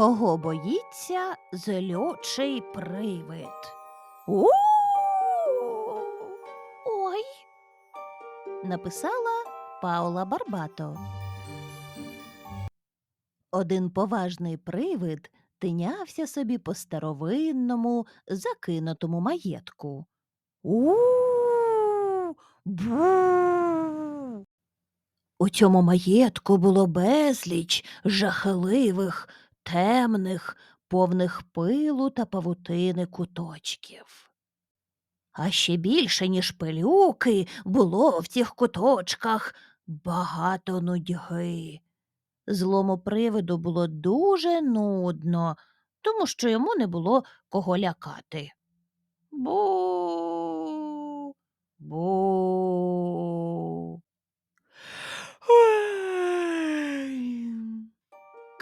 Кого боїться злючий привид? у Ой. Написала Паула Барбато. Один поважний привид тинявся собі по старовинному, закинутому маєтку. у бу У цьому маєтку було безліч жахливих, темних, повних пилу та павутини куточків. А ще більше, ніж пилюки, було в цих куточках багато нудьги. Злому привиду було дуже нудно, тому що йому не було кого лякати. Бу.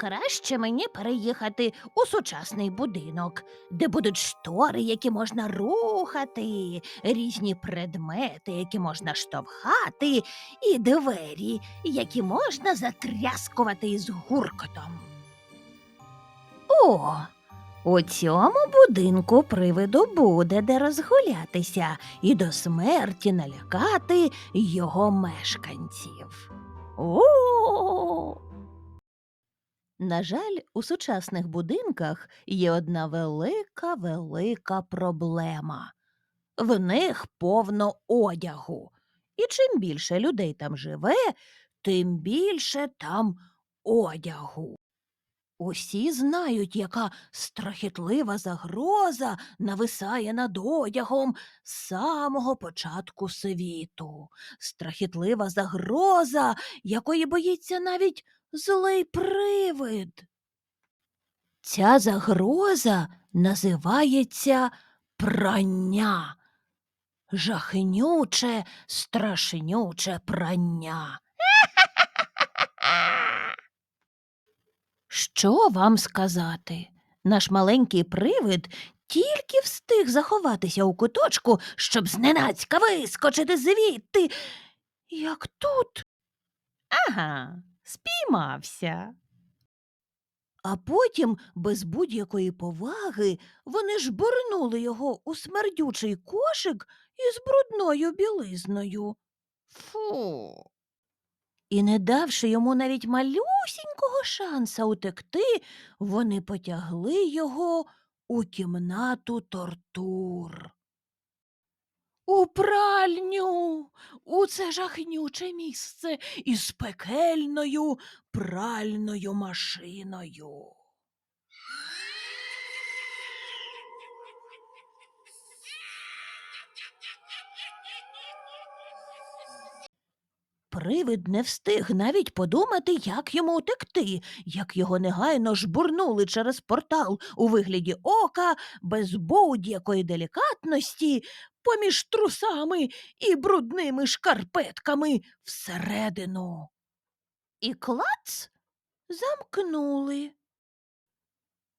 Краще мені переїхати у сучасний будинок, де будуть штори, які можна рухати, різні предмети, які можна штовхати, і двері, які можна затряскувати із гуркотом. О, у цьому будинку привиду буде де розгулятися і до смерті налякати його мешканців. О! На жаль, у сучасних будинках є одна велика велика проблема. В них повно одягу. І чим більше людей там живе, тим більше там одягу. Усі знають, яка страхітлива загроза нависає над одягом з самого початку світу. Страхітлива загроза, якої боїться навіть злий привид. Ця загроза називається прання. Жахнюче, страшнюче прання. Що вам сказати? Наш маленький привид тільки встиг заховатися у куточку, щоб зненацька вискочити звідти. Як тут? Ага, спіймався. А потім, без будь-якої поваги, вони ж бурнули його у смердючий кошик із брудною білизною. Фу. І, не давши йому навіть малюсінького шанса утекти, вони потягли його у кімнату тортур. У пральню, у це жахнюче місце із пекельною пральною машиною. Привид не встиг навіть подумати, як йому утекти, як його негайно жбурнули через портал у вигляді ока без будь-якої делікатності поміж трусами і брудними шкарпетками всередину. І клац замкнули.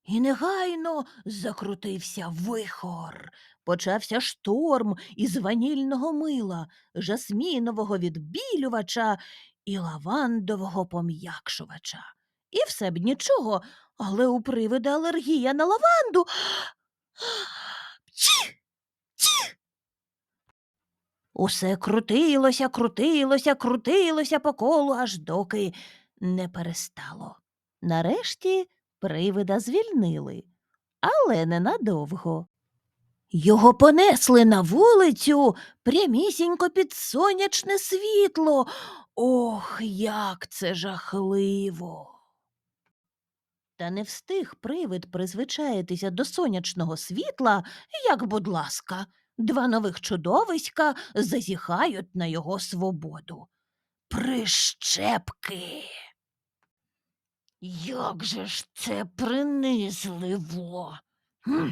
І негайно закрутився вихор. Почався шторм із ванільного мила, жасмінового відбілювача і лавандового пом'якшувача. І все б нічого, але у привида алергія на лаванду. Усе крутилося, крутилося, крутилося по колу, аж доки не перестало. Нарешті привида звільнили, але ненадовго. Його понесли на вулицю прямісінько під сонячне світло. Ох, як це жахливо. Та не встиг привид призвичаїтися до сонячного світла, як, будь ласка, два нових чудовиська зазіхають на його свободу. Прищепки. Як же ж це принизливо. Хм.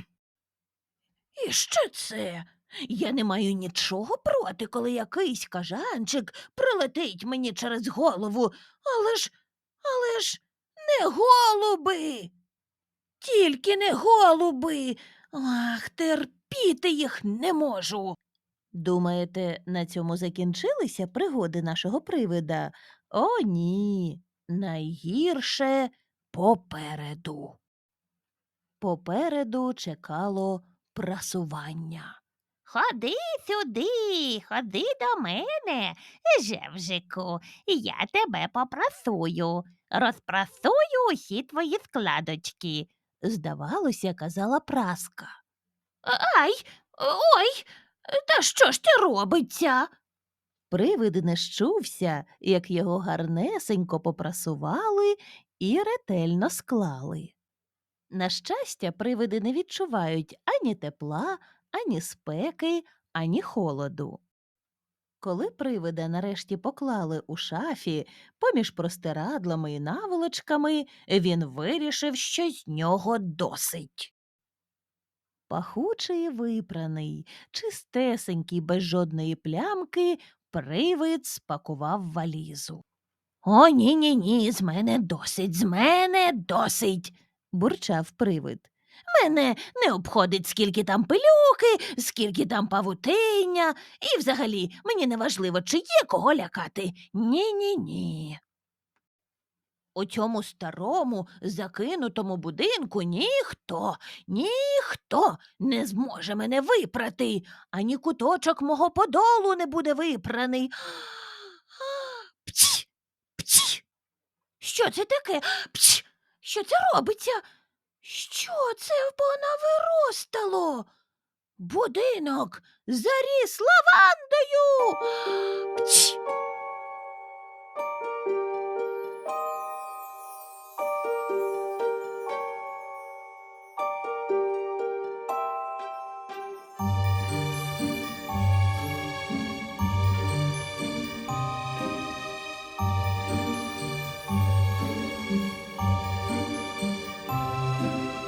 І що це? Я не маю нічого проти, коли якийсь кажанчик прилетить мені через голову, але ж, але ж не голуби. Тільки не голуби. Ах, терпіти їх не можу. Думаєте, на цьому закінчилися пригоди нашого привида? О, ні. Найгірше попереду. попереду чекало прасування. Ходи сюди, ходи до мене, Жевжику, я тебе попрасую. Розпрасую усі твої складочки. Здавалося, казала праска. Ай, ой, та що ж ти робиться? Привид не щувся, як його гарнесенько попрасували і ретельно склали. На щастя, привиди не відчувають ані тепла, ані спеки, ані холоду. Коли привида нарешті поклали у шафі поміж простирадлами і наволочками, він вирішив, що з нього досить. Пахучий і випраний, чистесенький, без жодної плямки, привид спакував валізу. О, ні, ні, ні, з мене досить, з мене досить, бурчав привид. Мене не обходить, скільки там пилюки, скільки там павутиння, і взагалі мені не важливо, чи є кого лякати. Ні, ні, ні. У цьому старому закинутому будинку ніхто, ніхто не зможе мене випрати, ані куточок мого подолу не буде випраний. Пч, пч. Що це таке? Пч, що це робиться? Що це понавиростало? Будинок заріс лавандою. Пч,